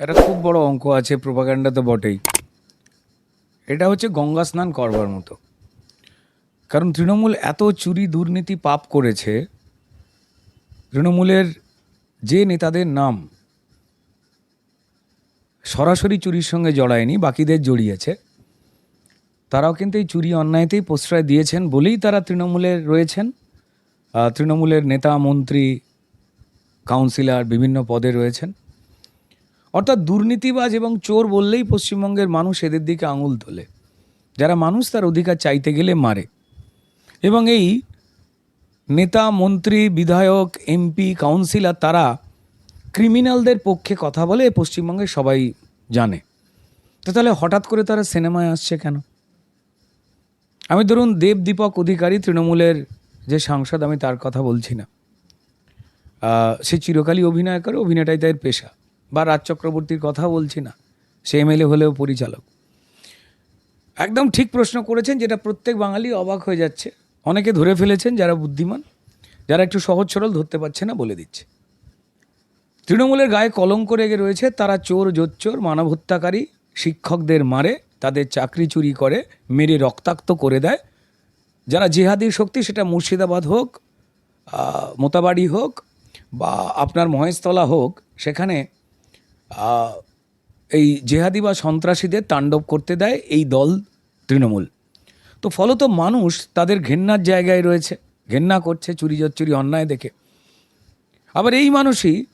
একটা খুব বড় অঙ্ক আছে প্রোপাগান্ডা তো বটেই। এটা হচ্ছে গঙ্গা স্নান করবার মতো। কারণ তৃণমূল এত চুরি দুর্নীতি পাপ করেছে, তৃণমূলের যে নেতাদের নাম সরাসরি চুরির সঙ্গে জড়ায়নি, বাকিদের জড়িয়েছে, তারাও কিন্তু এই চুরি অন্যায়তেই প্রশ্রয় দিয়েছেন বলেই তারা তৃণমূলে রয়েছেন। তৃণমূলের নেতা, মন্ত্রী, কাউন্সিলর বিভিন্ন পদে রয়েছেন। অর্থাৎ দুর্নীতিবাজ এবং চোর বললেই পশ্চিমবঙ্গের মানুষ এদের দিকে আঙুল তোলে। যারা মানুষ তার অধিকার চাইতে গেলে মারে। এবং এই নেতা, মন্ত্রী, বিধায়ক, এমপি, কাউন্সিলর তারা ক্রিমিনালদের পক্ষে কথা বলে পশ্চিমবঙ্গে সবাই জানে। তো তাহলে হঠাৎ করে তারা সিনেমায় আসছে কেন? আমি ধরুন দেব দীপক অধিকারী তৃণমূলের যে সাংসদ, আমি তার কথা বলছি না। সে চিরকালই অভিনয় করে অভিনয়টাই তার পেশা। বা রাজ চক্রবর্তীর কথা বলছি না। সে এমএলএ হলেও পরিচালক। একদম ঠিক প্রশ্ন করেছেন যেটা প্রত্যেক বাঙালি অবাক হয়ে যাচ্ছে। অনেকে ধরে ফেলেছেন যারা বুদ্ধিমান, যারা একটু সহজ সরল ধরতে পারছে না বলে দিচ্ছে। তৃণমূলের গায়ে কলঙ্ক রেগে রয়েছে, তারা চোর, জোচ্চোর মানব হত্যাকারী শিক্ষকদের মারে, তাদের চাকরি চুরি করে, মেরে রক্তাক্ত করে দেয়। যারা জেহাদির শক্তি, সেটা মুর্শিদাবাদ হোক মোতাবাড়ি হোক বা আপনার মহেশতলা হোক, সেখানে এই জেহাদি বা সন্ত্রাসীদের তাণ্ডব করতে দেয় এই দল তৃণমূল। তো ফলত মানুষ তাদের ঘেন্নার জায়গায় রয়েছে, ঘেন্না করছে, চুরি চুরি অন্যায় দেখে। আবার এই মানুষই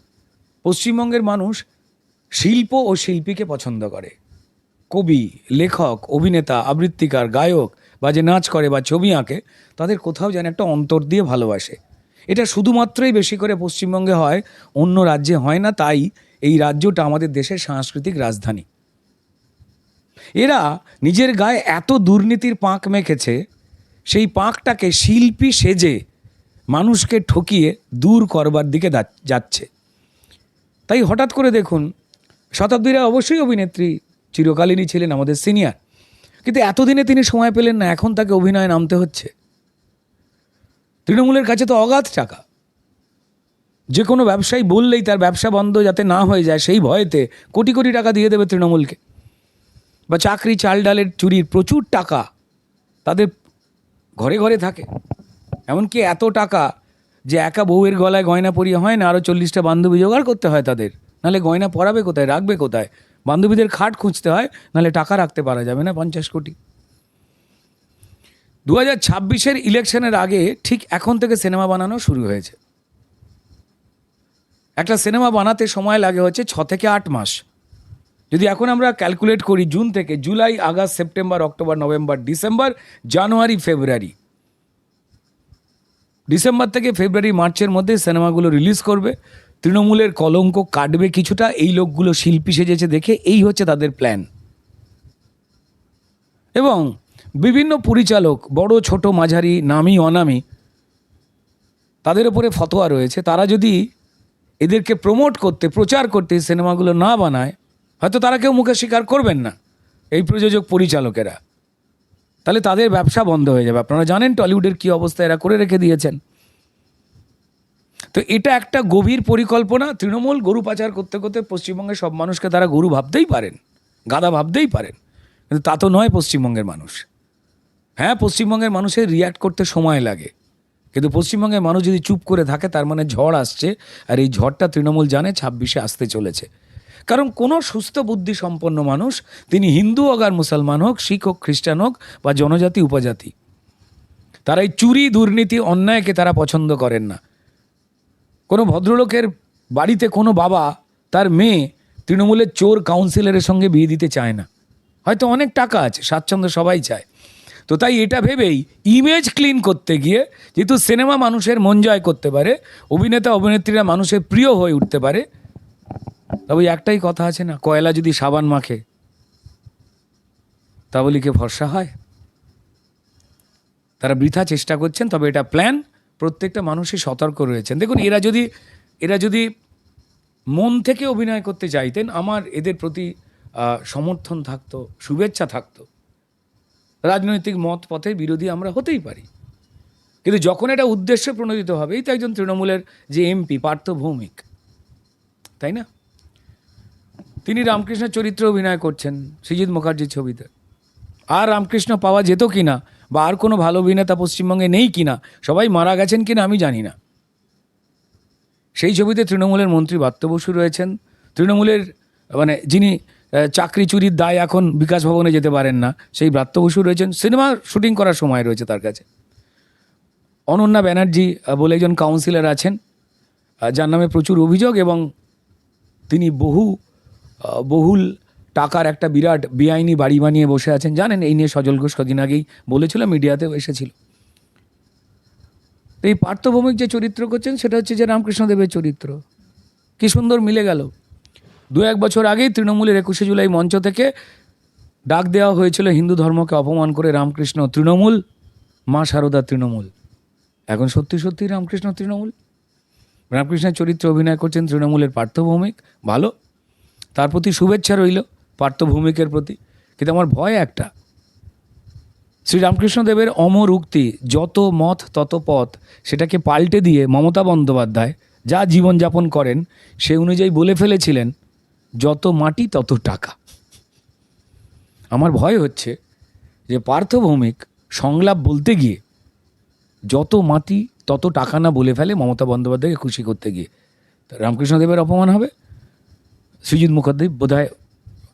পশ্চিমবঙ্গের মানুষ শিল্প ও শিল্পীকে পছন্দ করে। কবি, লেখক, অভিনেতা, আবৃত্তিকার, গায়ক বা যে নাচ করে বা ছবি আঁকে, তাদের কোথাও যেন একটা অন্তর দিয়ে ভালোবাসে। এটা শুধুমাত্রই বেশি করে পশ্চিমবঙ্গে হয়, অন্য রাজ্যে হয় না, তাই এই রাজ্যটা আমাদের দেশের সাংস্কৃতিক রাজধানী। এরা নিজের গায়ে এত দুর্নীতির পাঁক মেখেছে, সেই পাঁকটাকে শিল্পী সেজে মানুষকে ঠকিয়ে দূর করবার দিকে যাচ্ছে। তাই হঠাৎ করে দেখুন, শতাব্দীরা অবশ্যই অভিনেত্রী চিরকালীনই ছিলেন আমাদের সিনিয়র। কিন্তু এতদিনে তিনি সময় পেলেন না, এখন তাকে অভিনয়ে নামতে হচ্ছে। তৃণমূলের কাছে তো অগাধ টাকা যে কোনো ব্যবসায়ী বললেই তার ব্যবসা বন্ধ যাতে না হয়ে যায়, সেই ভয়েতে কোটি কোটি টাকা দিয়ে দেবে তৃণমূলকে। বা চাকরি, চাল ডালের চুরির প্রচুর টাকা তাদের ঘরে ঘরে থাকে। এমনকি এত টাকা যে একা বউয়ের গলায় গয়না পরিয়ে হয় না আরও চল্লিশটা বান্ধবী জোগাড় করতে হয় তাদের। নাহলে গয়না পরাবে কোথায়, রাখবে কোথায়? বান্ধবীদের খাট খুঁজতে হয়, নাহলে টাকা রাখতে পারা যাবে না পঞ্চাশ কোটি। দু হাজার ছাব্বিশের ইলেকশনের আগে ঠিক এখন থেকে সিনেমা বানানো শুরু হয়েছে। একটা সিনেমা বানাতে সময় লাগে হচ্ছে ছ থেকে আট মাস। যদি এখন আমরা ক্যালকুলেট করি জুন থেকে July, August, September, October, November, December, January, February. December থেকে ফেব্রুয়ারি, মার্চের মধ্যে সিনেমাগুলো রিলিজ করবে। তৃণমূলের কলঙ্ক কাটবে কিছুটা, এই লোকগুলো শিল্পী সেজেছে দেখে এই হচ্ছে তাদের প্ল্যান এবং বিভিন্ন পরিচালক, বড়, ছোট, মাঝারি, নামি, অনামি, তাদের উপরে ফতোয়া রয়েছে। তারা যদি এদেরকে প্রমোট করতে, প্রচার করতে সিনেমাগুলো না বানায়, হয়তো তারা কেউ মুখে স্বীকার করবেন না, এই প্রযোজক পরিচালকেরা। তাহলে তাদের ব্যবসা বন্ধ হয়ে যাবে। আপনারা জানেন টলিউডের কী অবস্থা, এরা করে রেখে দিয়েছেন। তো এটা একটা গভীর পরিকল্পনা। তৃণমূল গরু পাচার করতে করতে পশ্চিমবঙ্গের সব মানুষকে তারা গরু ভাবতেই পারেন গাদা ভাবতেই পারেন। কিন্তু তা তো নয় পশ্চিমবঙ্গের মানুষ। হ্যাঁ পশ্চিমবঙ্গের মানুষের রিয়্যাক্ট করতে সময় লাগে। কিন্তু পশ্চিমবঙ্গের মানুষ যদি চুপ করে থাকে, তার মানে ঝড় আসছে, আর এই ঝড়টা তৃণমূল জানে ছাব্বিশে আসতে চলেছে। কারণ কোনো সুস্থ বুদ্ধি সম্পন্ন মানুষ, তিনি হিন্দু হোক আর মুসলমান হোক, শিখ হোক, খ্রিস্টান হোক, বা জনজাতি, উপজাতি, তারা এই চুরি, দুর্নীতি, অন্যায়কে তারা পছন্দ করেন না। কোনো ভদ্রলোকের বাড়িতে কোনো বাবা, তার মেয়ে তৃণমূলের চোর কাউন্সিলরের সঙ্গে বিয়ে দিতে চায় না। হয়তো অনেক টাকা আছে, স্বাচ্ছন্দ্য সবাই চায়। তো তাই এটা ভেবেই ইমেজ ক্লিন করতে গিয়ে যেহেতু সিনেমা মানুষের মন জয় করতে পারে, অভিনেতা, অভিনেত্রীরা মানুষের প্রিয় হয়ে উঠতে পারে, তবে একটাই কথা আছে না, কয়লা যদি সাবান মাখে তা বলি কি ভরসা হয়? তারা বৃথা চেষ্টা করছেন, তবে এটা প্ল্যান প্রত্যেকটা মানুষই সতর্ক রয়েছেন। দেখুন, এরা যদি এরা যদি মন থেকে অভিনয় করতে চাইতেন, আমার এদের প্রতি সমর্থন থাকতো, শুভেচ্ছা থাকতো। রাজনৈতিক মত পথে বিরোধী আমরা হতেই পারি। কিন্তু যখন এটা উদ্দেশ্যে প্রণোদিত হবে, এই তো একজন তৃণমূলের যে এমপি, পার্থ ভৌমিক। তাই না? তিনি রামকৃষ্ণের চরিত্রে অভিনয় করছেন, সৃজিৎ মুখার্জির ছবিতে। আর রামকৃষ্ণ পাওয়া যেত কিনা, বা আর কোনো ভালো অভিনেতা পশ্চিমবঙ্গে নেই কি না সবাই মারা গেছেন কিনা আমি জানি না। সেই ছবিতে তৃণমূলের মন্ত্রী বাত্য বসু রয়েছেন। তৃণমূলের মানে যিনি চাকরি চুরির দায় এখন বিকাশ ভবনে যেতে পারেন না। সেই ব্রাত্য বসু রয়েছেন। সিনেমা শুটিং করার সময় রয়েছে তার কাছে। অনন্যা ব্যানার্জি বলে একজন কাউন্সিলর আছেন। যার নামে প্রচুর অভিযোগ এবং তিনি বহু বহুল টাকার একটা বিরাট বেআইনি বাড়ি বানিয়ে বসে আছেন। জানেন, এই নিয়ে সজল ঘোষ কদিন আগেই বলেছিল, মিডিয়াতেও এসেছিল। এই পার্থভৌমিক যে চরিত্র করছেন, সেটা হচ্ছে যে রামকৃষ্ণদেবের চরিত্র। কি সুন্দর মিলে গেল। দু এক বছর আগেই তৃণমূলের একুশে জুলাই মঞ্চ থেকে ডাক দেওয়া হয়েছিল, হিন্দু ধর্মকে অপমান করে রামকৃষ্ণ তৃণমূল, মা শারদা তৃণমূল। এখন সত্যি সত্যি রামকৃষ্ণ তৃণমূল। রামকৃষ্ণের চরিত্রে অভিনয় করছেন তৃণমূলের পার্থভৌমিক, ভালো। তার প্রতি শুভেচ্ছা রইল পার্থভৌমিকের প্রতি। কিন্তু আমার ভয় একটা, শ্রীরামকৃষ্ণদেবের অমর উক্তি, যত মত তত পথ, সেটাকে পাল্টে দিয়ে মমতা বন্দ্যোপাধ্যায় যা জীবনযাপন করেন, সে অনুযায়ী বলে ফেলেছিলেন যত মাটি, তত টাকা। আমার ভয় হচ্ছে যে পার্থভৌমিক সংলাপ বলতে গিয়ে যত মাটি, তত টাকা না বলে ফেলে মমতা বন্দ্যোপাধ্যায়কে খুশি করতে গিয়ে। রামকৃষ্ণদেবের অপমান হবে? সৃজিৎ মুখার্জি বোধহয়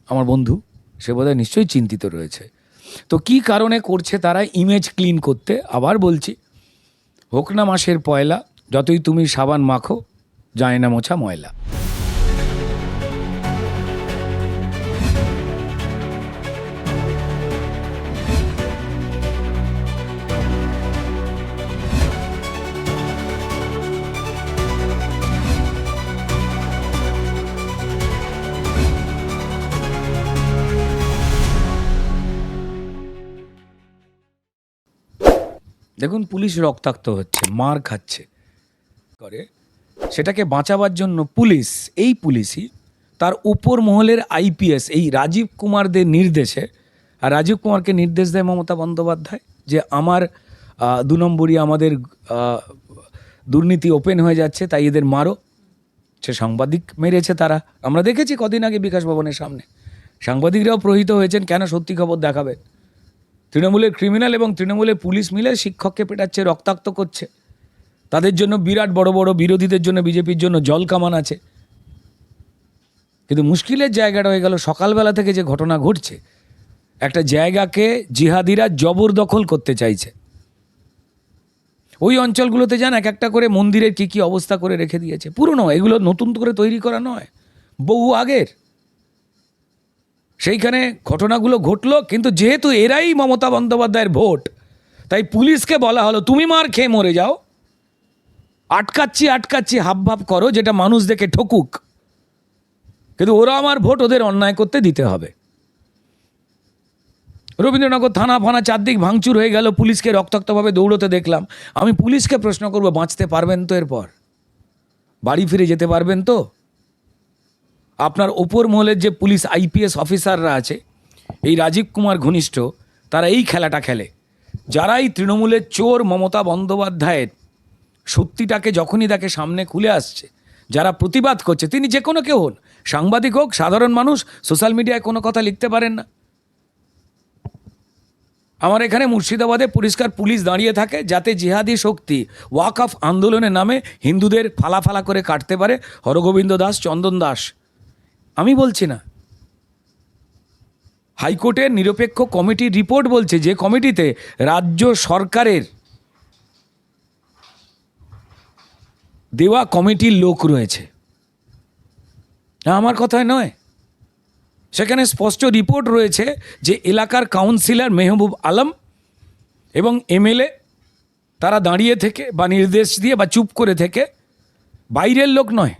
আমার বন্ধু, সে বোধহয় নিশ্চয়ই চিন্তিত রয়েছে। তো কি কারণে করছে তারা ইমেজ ক্লিন করতে? আবার বলছি, হোক না মাসের পয়লা, যতই তুমি সাবান মাখো, যায় না মোছা ময়লা। দেখুন পুলিশ রক্তাক্ত হচ্ছে, মার খাচ্ছে। করে। সেটাকে বাঁচাবার জন্য পুলিশ, এই পুলিশই তার উপর মহলের আইপিএস, এই রাজীব কুমারদের নির্দেশে, আর রাজীব কুমারকে নির্দেশ দেয় মমতা বন্দ্যোপাধ্যায় যে আমার দু নম্বরই আমাদের দুর্নীতি ওপেন হয়ে যাচ্ছে, তাই এদের মারো। সে সাংবাদিক মেরেছে তারা। আমরা দেখেছি কদিন আগে বিকাশ ভবনের সামনে। সাংবাদিকরাও প্রহিত হয়েছেন, কেন সত্যি খবর দেখাবে তৃণমূলের ক্রিমিনাল এবং তৃণমূলের পুলিশ মিলে শিক্ষককে পেটাচ্ছে, রক্তাক্ত করছে। তাদের জন্য বিরাট বড় বড় বিরোধীদের জন্য বিজেপির জন্য জল কামান আছে। কিন্তু মুশকিলের জায়গাটা হয়ে গেল, সকালবেলা থেকে যে ঘটনা ঘটছে, একটা জায়গাকে জিহাদিরা জবরদখল করতে চাইছে। ওই অঞ্চলগুলোতে যান এক একটা করে মন্দিরের কি কি অবস্থা করে রেখে দিয়েছে। পুরনো, এগুলো নতুন করে তৈরি করা নয়, বহু আগের। সেইখানে ঘটনাগুলো ঘটলো, কিন্তু যেহেতু এরাই মমতা বন্দ্যোপাধ্যায়ের ভোট, তাই পুলিশকে বলা হলো, তুমি মার খেয়ে মরে যাও। আটকাচ্ছি আটকাচ্ছি, হাব ভাব করো, যেটা মানুষ দেখে ঠকুক। কিন্তু ওরা আমার ভোট, ওদের অন্যায় করতে দিতে হবে। রবীন্দ্রনগর থানা ফানা চারদিক ভাঙচুর হয়ে গেল, পুলিশকে রক্তাক্তভাবে দৌড়তে দেখলাম। আমি পুলিশকে প্রশ্ন করব, বাঁচতে পারবেন তো এরপর? বাড়ি ফিরে যেতে পারবেন তো? আপনার ওপর মহলের যে পুলিশ আইপিএস অফিসাররা আছে, এই রাজীব কুমার ঘনিষ্ঠ, তারা এই খেলাটা খেলে। যারাই তৃণমূলের চোর মমতা বন্দ্যোপাধ্যায়ের সত্যিটাকে যখনই তাকে সামনে খুলে আসছে, যারা প্রতিবাদ করছে, তিনি যে কোনো কেউ হন, সাংবাদিক হোক, সাধারণ মানুষ, সোশ্যাল মিডিয়ায় কোনো কথা লিখতে পারেন না। আমার এখানে মুর্শিদাবাদে পরিষ্কার পুলিশ দাঁড়িয়ে থাকে, যাতে জিহাদি শক্তি ওয়াকফ আন্দোলনের নামে হিন্দুদের ফালা ফালা করে কাটতে পারে। হরগোবিন্দ দাস, চন্দন দাস আমি বলছি না। হাইকোর্টের নিরপেক্ষ কমিটির রিপোর্ট বলছে যে কমিটিতে রাজ্য সরকারের দেওয়া কমিটির লোক রয়েছে। না, আমার কথায় নয়। সেখানে স্পষ্ট রিপোর্ট রয়েছে যে এলাকার কাউন্সিলর মেহবুব আলম এবং এমএলএ তারা দাঁড়িয়ে থেকে বা নির্দেশ দিয়ে বা চুপ করে থেকে বাইরের লোক নয়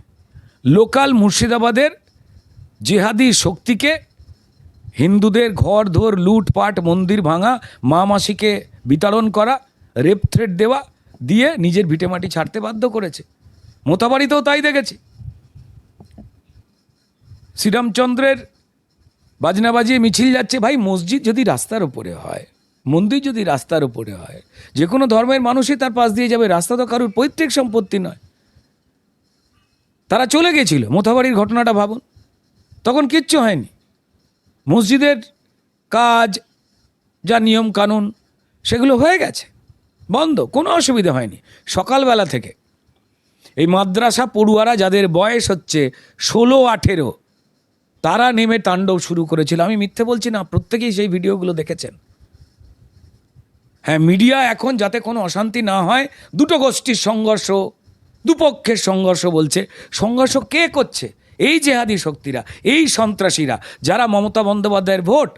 লোকাল মুর্শিদাবাদের জেহাদি শক্তিকে হিন্দুদের ঘর, ধর লুটপাট মন্দির ভাঙা, মা মাসিকে বিতরণ করা, রেপ থ্রেট দেওয়া দিয়ে নিজের ভিটেমাটি ছাড়তে বাধ্য করেছে। মোতাবাড়িতেও তাই দেখেছি। শ্রীরামচন্দ্রের বাজনা বাজিয়ে মিছিল যাচ্ছে, ভাই, মসজিদ যদি রাস্তার উপরে হয়, মন্দির যদি রাস্তার উপরে হয় যে কোনো ধর্মের মানুষই তার পাশ দিয়ে যাবে, রাস্তা তো কারোর পৈতৃক সম্পত্তি নয়। তারা চলে গেছিল মোথাবাড়ির ঘটনাটা ভাবুন। তখন কিচ্ছু হয়নি। মসজিদের কাজ যা নিয়ম কানুন, সেগুলো হয়ে গেছে। বন্ধ, কোনো অসুবিধা হয়নি। সকালবেলা থেকে। এই মাদ্রাসা পড়ুয়ারা যাদের বয়স হচ্ছে ষোলো, আঠেরো, তারা নেমে তাণ্ডব শুরু করেছিল। আমি মিথ্যে বলছি না, প্রত্যেকেই সেই ভিডিওগুলো দেখেছেন। হ্যাঁ মিডিয়া এখন যাতে কোনো অশান্তি না হয়, দুটো গোষ্ঠীর সংঘর্ষ, দুপক্ষের সংঘর্ষ বলছে। সংঘর্ষ কে করছে? এই জেহাদি শক্তিরা, এই সন্ত্রাসীরা, যারা মমতা বন্দ্যোপাধ্যায়ের ভোট,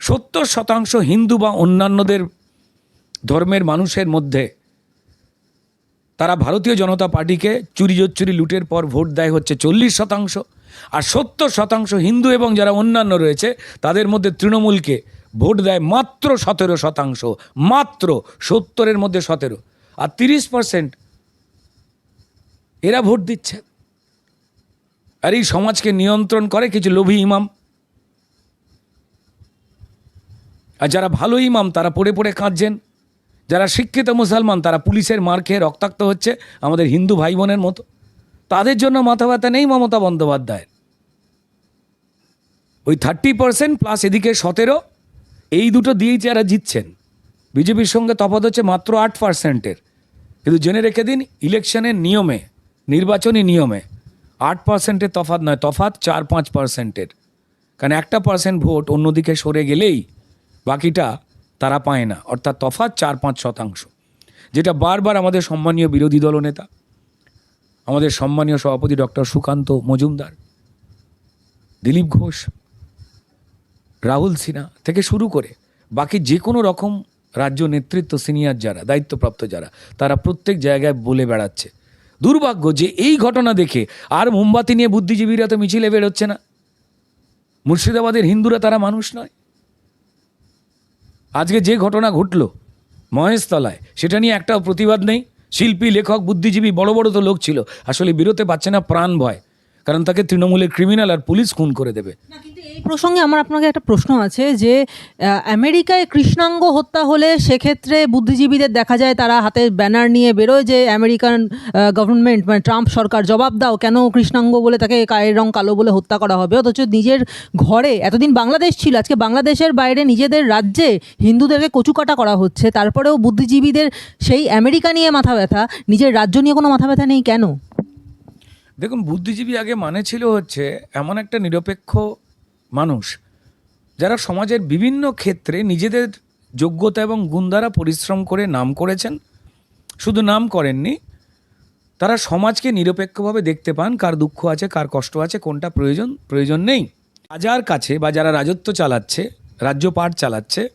সত্তর শতাংশ হিন্দু বা অন্যান্যদের ধর্মের মানুষের মধ্যে, তারা ভারতীয় জনতা পার্টিকে চুরি জোচ্চুরি লুটের পর ভোট দেয় হচ্ছে চল্লিশ শতাংশ, আর সত্তর শতাংশ হিন্দু এবং যারা অন্যান্য রয়েছে, তাদের মধ্যে তৃণমূলকে ভোট দেয় মাত্র সতেরো শতাংশ, মাত্র সত্তরের মধ্যে সতেরো, আর তিরিশ পার্সেন্ট এরা ভোট দিচ্ছে। আর এই সমাজকে নিয়ন্ত্রণ করে কিছু লোভী ইমাম। আর যারা ভালো ইমাম, তারা পড়ে পড়ে কাঁদছেন। যারা শিক্ষিত মুসলমান, তারা পুলিশের মার খেয়ে রক্তাক্ত হচ্ছে আমাদের হিন্দু ভাই বোনের মতো। তাদের জন্য মাথা ব্যথা নেই মমতা বন্দ্যোপাধ্যায়ের। ওই থার্টি পার্সেন্ট প্লাস এদিকে সতেরো, এই দুটো দিয়েই যারা জিতছেন, বিজেপির সঙ্গে তফাৎ হচ্ছে মাত্র আট পার্সেন্টের কিন্তু জেনে রেখে দিন ইলেকশনের নিয়মে, নির্বাচনী নিয়মে আট পার্সেন্টের তফাৎ নয়, তফাৎ চার পাঁচ পার্সেন্টের কারণ একটা পার্সেন্ট ভোট অন্যদিকে সরে গেলেই বাকিটা তারা পায় না। অর্থাৎ তফাৎ চার পাঁচ শতাংশ। যেটা বারবার আমাদের সম্মানীয় বিরোধী দলনেতা আমাদের সম্মানীয় সভাপতি ডক্টর সুকান্ত মজুমদার, দিলীপ ঘোষ, রাহুল সিনহা থেকে শুরু করে বাকি যে কোনো রকম রাজ্য নেতৃত্ব, সিনিয়র যারা, দায়িত্বপ্রাপ্ত যারা, তারা প্রত্যেক জায়গায় বলে বেড়াচ্ছে। দুর্ভাগ্য যে এই ঘটনা দেখে আর মোমবাতি নিয়ে বুদ্ধিজীবীরা তো মিছিলে বেরোচ্ছে না। মুর্শিদাবাদের হিন্দুরা তারা মানুষ নয়। আজকে যে ঘটনা ঘটল মহেশতলায়, সেটা নিয়ে একটাও প্রতিবাদ নেই। শিল্পী, লেখক, বুদ্ধিজীবী বড় বড় তো লোক ছিল। আসলে বেরোতে পারছে না প্রাণ ভয়। কারণ তাকে তৃণমূলের ক্রিমিনাল আর পুলিশ খুন করে দেবে। এই প্রসঙ্গে আমার আপনাকে একটা প্রশ্ন আছে যে আমেরিকায় কৃষ্ণাঙ্গ হত্যা হলে সেক্ষেত্রে বুদ্ধিজীবীদের দেখা যায় তারা হাতে ব্যানার নিয়ে বেরোয় যে, আমেরিকান গভর্নমেন্ট মানে ট্রাম্প সরকার জবাব দাও, কেন কৃষ্ণাঙ্গ বলে তাকে গায়ের রং কালো বলে হত্যা করা হবে? অথচ নিজের ঘরে, এতদিন বাংলাদেশ ছিল, আজকে বাংলাদেশের বাইরে নিজেদের রাজ্যে হিন্দুদেরকে কচুকাটা করা হচ্ছে, তারপরেও বুদ্ধিজীবীদের সেই আমেরিকা নিয়ে মাথা ব্যথা, নিজের রাজ্য নিয়ে কোনো মাথা ব্যথা নেই কেন? দেখুন, বুদ্ধিজীবী আগে মানে ছিল হচ্ছে এমন একটা নিরপেক্ষ মানুষ যারা সমাজের বিভিন্ন ক্ষেত্রে নিজেদের যোগ্যতা এবং গুণ দ্বারা পরিশ্রম করে নাম করেছেন। শুধু নাম করেননি, তারা সমাজকে নিরপেক্ষভাবে দেখতে পান, কার দুঃখ আছে, কার কষ্ট আছে, কোনটা প্রয়োজন প্রয়োজন নেই। রাজার কাছে বা যারা রাজত্ব চালাচ্ছে, রাজ্যপাট চালাচ্ছে,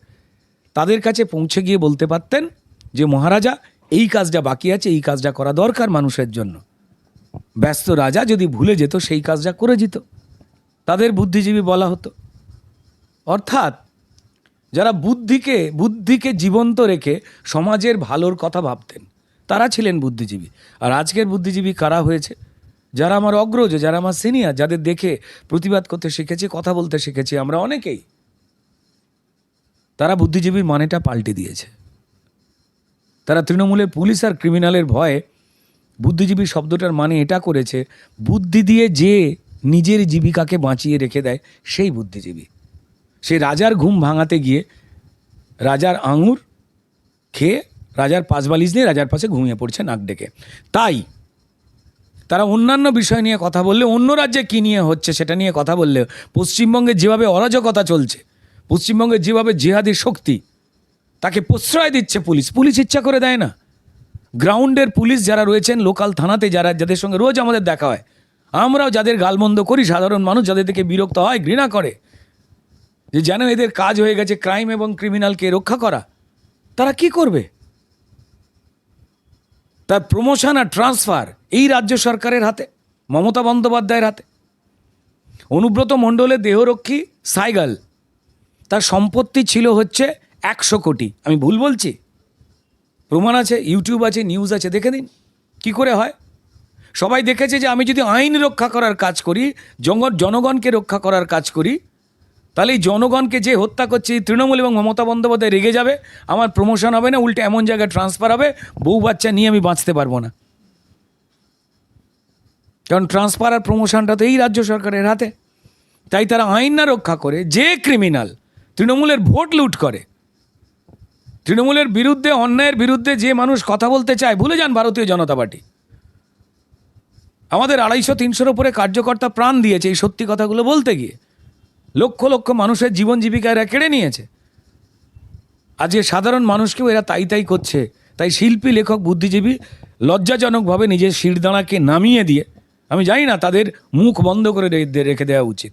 তাদের কাছে পৌঁছে গিয়ে বলতে পারতেন যে, মহারাজা, এই কাজটা বাকি আছে, এই কাজটা করা দরকার মানুষের জন্য। ব্যস্ত রাজা যদি ভুলে যেত, সেই কাজটা করে যেত তাদের বুদ্ধিজীবী বলা হতো। অর্থাৎ, যারা বুদ্ধিকে বুদ্ধিকে জীবন্ত রেখে সমাজের ভালোর কথা ভাবতেন, তারা ছিলেন বুদ্ধিজীবী। আর আজকের বুদ্ধিজীবী কারা হয়েছে? যারা আমার অগ্রজ, যারা আমার সিনিয়র, যাদের দেখে প্রতিবাদ করতে শিখেছি, কথা বলতে শিখেছি আমরা অনেকেই। তারা বুদ্ধিজীবীর মানেটা পাল্টে দিয়েছে। তারা তৃণমূলের পুলিশ আর ক্রিমিনালের ভয়ে বুদ্ধিজীবী শব্দটার মানে এটা করেছে, বুদ্ধি দিয়ে যে নিজের জীবিকাকে বাঁচিয়ে রেখে দেয়, সেই বুদ্ধিজীবী। সে রাজার ঘুম ভাঙাতে গিয়ে রাজার আঙুর খেয়ে রাজার পাশ বালিশ নিয়ে রাজার পাশে ঘুমিয়ে পড়ছে নাক ডেকে। তাই তারা অন্যান্য বিষয় নিয়ে কথা বললে, অন্য রাজ্যে কী নিয়ে হচ্ছে সেটা নিয়ে কথা বললে, পশ্চিমবঙ্গে যেভাবে অরাজকতা চলছে, পশ্চিমবঙ্গে যেভাবে জেহাদি শক্তি, তাকে প্রশ্রয় দিচ্ছে পুলিশ পুলিশ ইচ্ছা করে দেয় না। গ্রাউন্ডের পুলিশ যারা রয়েছেন, লোকাল থানাতে যারা, যাদের সঙ্গে রোজ আমাদের দেখা হয়, আমরাও যাদের গালমন্দ করি, সাধারণ মানুষ যাদের থেকে বিরক্ত হয়, ঘৃণা করে। যে যেন এদের কাজ হয়ে গেছে ক্রাইম এবং ক্রিমিনালকে রক্ষা করা, তারা কি করবে? তার প্রমোশন আর ট্রান্সফার এই রাজ্য সরকারের হাতে, মমতা বন্দ্যোপাধ্যায়ের হাতে। অনুব্রত মণ্ডলের দেহরক্ষী সাইগাল, তার সম্পত্তি ছিল হচ্ছে একশো কোটি। আমি ভুল বলছি? প্রমাণ আছে ইউটিউব আছে নিউজ আছে, দেখে নিন, কী করে হয়? সবাই দেখেছে যে আমি যদি আইন রক্ষা করার কাজ করি জনগণকে রক্ষা করার কাজ করি, তাহলে জনগণকে যে হত্যা করছে, এই তৃণমূল এবং মমতা বন্দ্যোপাধ্যায় রেগে যাবে, আমার প্রমোশন হবে না, উল্টে এমন জায়গায় ট্রান্সফার হবে, বউ বাচ্চা নিয়ে আমি বাঁচতে পারব না। কারণ ট্রান্সফার আর প্রমোশনটা তো এই রাজ্য সরকারের হাতে। তাই তারা আইন না রক্ষা করে, যে ক্রিমিনাল তৃণমূলের ভোট লুট করে তৃণমূলের বিরুদ্ধে, অন্যায়ের বিরুদ্ধে যে মানুষ কথা বলতে চায়, ভুলে যান ভারতীয় জনতা পার্টি। আমাদের আড়াইশো তিনশোর উপরে কার্যকর্তা প্রাণ দিয়েছে এই সত্যি কথাগুলো বলতে গিয়ে। লক্ষ লক্ষ মানুষের জীবন জীবিকা এরা কেড়ে নিয়েছে। আজকে সাধারণ মানুষকেও এরা তাই তাই করছে, তাই শিল্পী, লেখক, বুদ্ধিজীবী লজ্জাজনকভাবে নিজের শিরদাঁড়াকে নামিয়ে দিয়ে, আমি জানি না তাদের মুখ বন্ধ করে রেখে দেওয়া উচিত।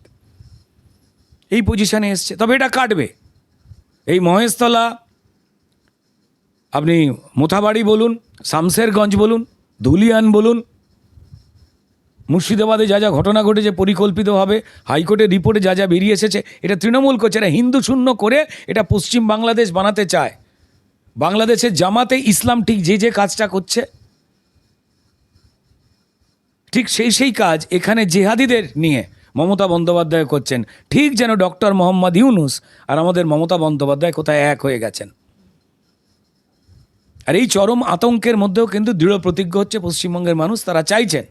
এই পজিশনে এসছে, তবে এটা কাটবে। এই মহেশতলা আপনি মোথাবাড়ি বলুন শামশেরগঞ্জ বলুন ধুলিয়ান বলুন, মুর্শিদাবাদে যা যা ঘটনা ঘটেছে পরিকল্পিতভাবে হাইকোর্টের রিপোর্টে যা যা বেরিয়ে এসেছে, এটা তৃণমূল করছে, এটা হিন্দু শূন্য করে এটা পশ্চিম বাংলাদেশ বানাতে চায়। বাংলাদেশের জামাতে ইসলাম ঠিক যে যে কাজটা করছে, ঠিক সেই সেই কাজ এখানে জেহাদিদের নিয়ে মমতা বন্দ্যোপাধ্যায় করছেন। ঠিক যেন ডক্টর মোহাম্মদ ইউনুস আর আমাদের মমতা বন্দ্যোপাধ্যায় কোথায় এক হয়ে গেছেন। আর এই চরম আতঙ্কের মধ্যেও কিন্তু দৃঢ় প্রতিজ্ঞ হচ্ছে পশ্চিমবঙ্গের মানুষ। তারা চাইছেন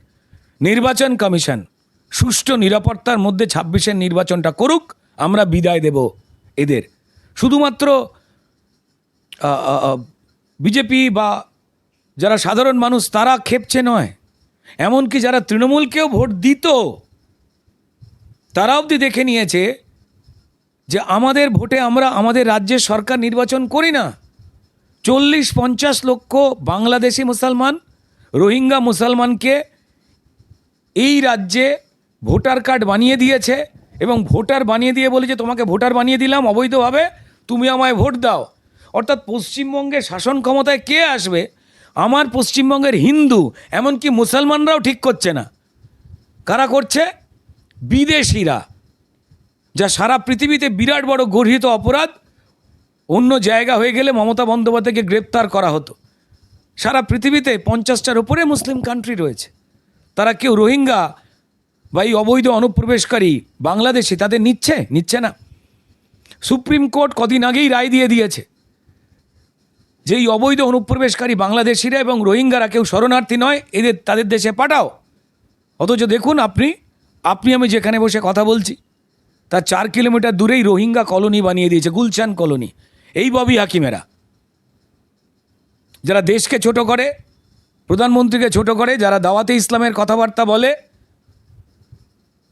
নির্বাচন কমিশন সুষ্ঠু নিরাপত্তার মধ্যে ছাব্বিশের নির্বাচনটা করুক, আমরা বিদায় দেব এদের। শুধুমাত্র বিজেপি বা যারা সাধারণ মানুষ, তারা খেপছে নয়। এমনকি যারা তৃণমূলকেও ভোট দিত তারা অবধি দেখে নিয়েছে যে আমাদের ভোটে আমরা আমাদের রাজ্যের সরকার নির্বাচন করি না। চল্লিশ পঞ্চাশ লক্ষ বাংলাদেশি মুসলমান, রোহিঙ্গা মুসলমানকে এই রাজ্যে ভোটার কার্ড বানিয়ে দিয়েছে এবং ভোটার বানিয়ে দিয়ে বলে যে তোমাকে ভোটার বানিয়ে দিলাম, অবৈধভাবে তুমি আমায় ভোট দাও। অর্থাৎ পশ্চিমবঙ্গের শাসন ক্ষমতায় কে আসবে? আমার পশ্চিমবঙ্গের হিন্দু, এমনকি মুসলমানরাও ঠিক করছে না। কারা করছে? বিদেশিরা, যা সারা পৃথিবীতে বিরাট বড় গর্হিত অপরাধ অন্য জায়গা হয়ে গেলে মমতা বন্দ্যোপাধ্যায়কে গ্রেপ্তার করা হতো। সারা পৃথিবীতে পঞ্চাশটার উপরে মুসলিম কান্ট্রি রয়েছে। তারা কেউ রোহিঙ্গা বা এই অবৈধ অনুপ্রবেশকারী বাংলাদেশি তাদের নিচ্ছে? নিচ্ছে না। সুপ্রিম কোর্ট কদিন আগেই রায় দিয়ে দিয়েছে যে এই অবৈধ অনুপ্রবেশকারী বাংলাদেশিরা এবং রোহিঙ্গারা কেউ শরণার্থী নয়, এদের তাদের দেশে পাঠাও। অথচ দেখুন আপনি আপনি আমি যেখানে বসে কথা বলছি, তার চার কিলোমিটার দূরেই রোহিঙ্গা কলোনি বানিয়ে দিয়েছে, গুলশান কলোনি। এই ববি হাকিমেরা। যারা দেশকে ছোট করে, প্রধানমন্ত্রীকে ছোট করে, যারা দাওয়াতে ইসলামের কথাবার্তা বলে,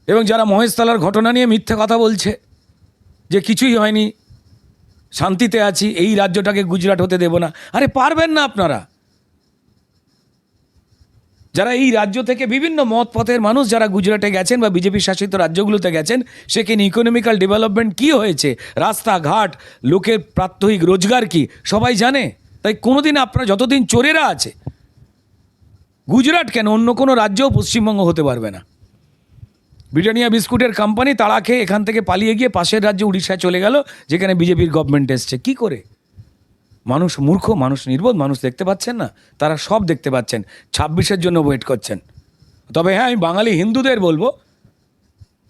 এবং যারা মহেশতলার ঘটনা নিয়ে মিথ্যে কথা বলছে, যে কিছুই হয়নি, শান্তিতে আছি, এই রাজ্যটাকে গুজরাট হতে দেব না। আরে পারবেন না আপনারা। যারা এই রাজ্য থেকে বিভিন্ন মত পথের মানুষ, যারা গুজরাটে গেছেন বা বিজেপি শাসিত রাজ্যগুলোতে গেছেন সেখানে ইকোনমিক্যাল ডেভেলপমেন্ট কি হয়েছে? রাস্তাঘাট, লোকের প্রাত্যহিক রোজগার কি? সবাই জানে? তাই কোনোদিন আপনারা যতদিন চোরেরা আছে, গুজরাট কেন? অন্য কোনো রাজ্যও পশ্চিমবঙ্গ হতে পারবে না। ব্রিটানিয়া বিস্কুটের কোম্পানি তাড়া খেয়ে এখান থেকে পালিয়ে গিয়ে পাশের রাজ্য উড়িষ্যায় চলে গেল, যেখানে বিজেপির গভর্নমেন্ট এসছে। কি করে? মানুষ মূর্খ, মানুষ নির্বোধ, মানুষ দেখতে পাচ্ছেন না, তারা সব দেখতে পাচ্ছেন। ছাব্বিশের জন্য ওয়েট করছেন। তবে হ্যাঁ আমি বাঙালি হিন্দুদের বলব,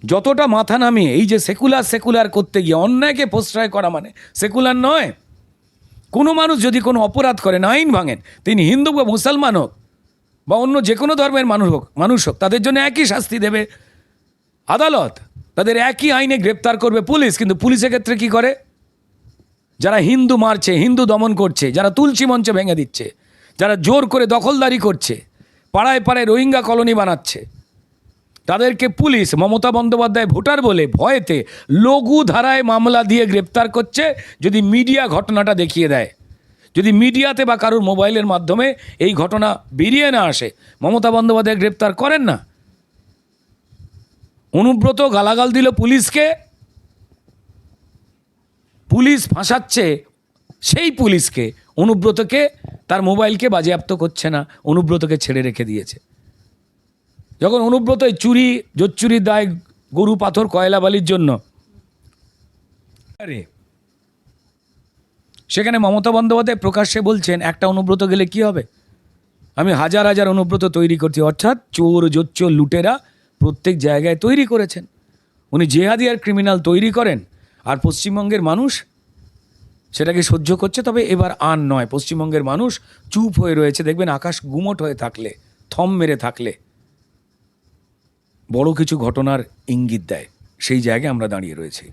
যতটা মাথা নামিয়ে, এই যে সেকুলার সেকুলার করতে গিয়ে অন্যায়কে প্রশ্রয় করা মানে সেকুলার নয়। কোনো মানুষ যদি কোনো অপরাধ করেন আইন ভাঙেন, তিনি হিন্দু বা মুসলমান হোক, বা অন্য যে কোনো ধর্মের মানুষ হোক মানুষ হোক, তাদের জন্য একই শাস্তি দেবে। আদালত তাদের একই আইনে গ্রেপ্তার করবে পুলিশ, কিন্তু পুলিশের ক্ষেত্রে কি করে? যারা হিন্দু মারছে, হিন্দু দমন করছে, যারা তুলসী মঞ্চ ভেঙে দিচ্ছে, যারা জোর করে দখলদারি করছে, পাড়ায় পাড়ায় রোহিঙ্গা কলোনি বানাচ্ছে, তাদেরকে পুলিশ, মমতা বন্দ্যোপাধ্যায় ভোটার বলে ভয়েতে লঘু ধারায় মামলা দিয়ে গ্রেপ্তার করছে, যদি মিডিয়া ঘটনাটা দেখিয়ে দেয়। যদি মিডিয়াতে বা কারোর মোবাইলের মাধ্যমে এই ঘটনা বেরিয়ে না আসে, মমতা বন্দ্যোপাধ্যায় গ্রেপ্তার করেন না। অনুব্রত গালাগাল দিল পুলিশকে পুলিশ ফাঁসাচ্ছে, সেই পুলিশকে, অনুব্রতকে, তার মোবাইলকে বাজেয়াপ্ত করছে না, অনুব্রতকে ছেড়ে রেখে দিয়েছে। যখন অনুব্রত এই চুরি জোচ্চুরির দায়, গরু, পাথর, কয়লা, বালির জন্য, আরে, সেখানে মমতা বন্দ্যোপাধ্যায় প্রকাশ্যে বলছেন, একটা অনুব্রত গেলে কি হবে? আমি হাজার হাজার অনুব্রত তৈরি করছি, অর্থাৎ চোর, জোচ্চোর, লুটেরা প্রত্যেক জায়গায় তৈরি করেছেন। উনি জেহাদি আর ক্রিমিনাল তৈরি করেন আর পশ্চিমবঙ্গের মানুষ সেটাকে সহ্য করছে, তবে এবার আর নয়। পশ্চিমবঙ্গের মানুষ চুপ হয়ে রয়েছে। দেখবেন আকাশ গুমট হয়ে থাকলে, থম মেরে থাকলে, বড় কিছু ঘটনার ইঙ্গিত দেয়। সেই জায়গায় আমরা দাঁড়িয়ে রয়েছি।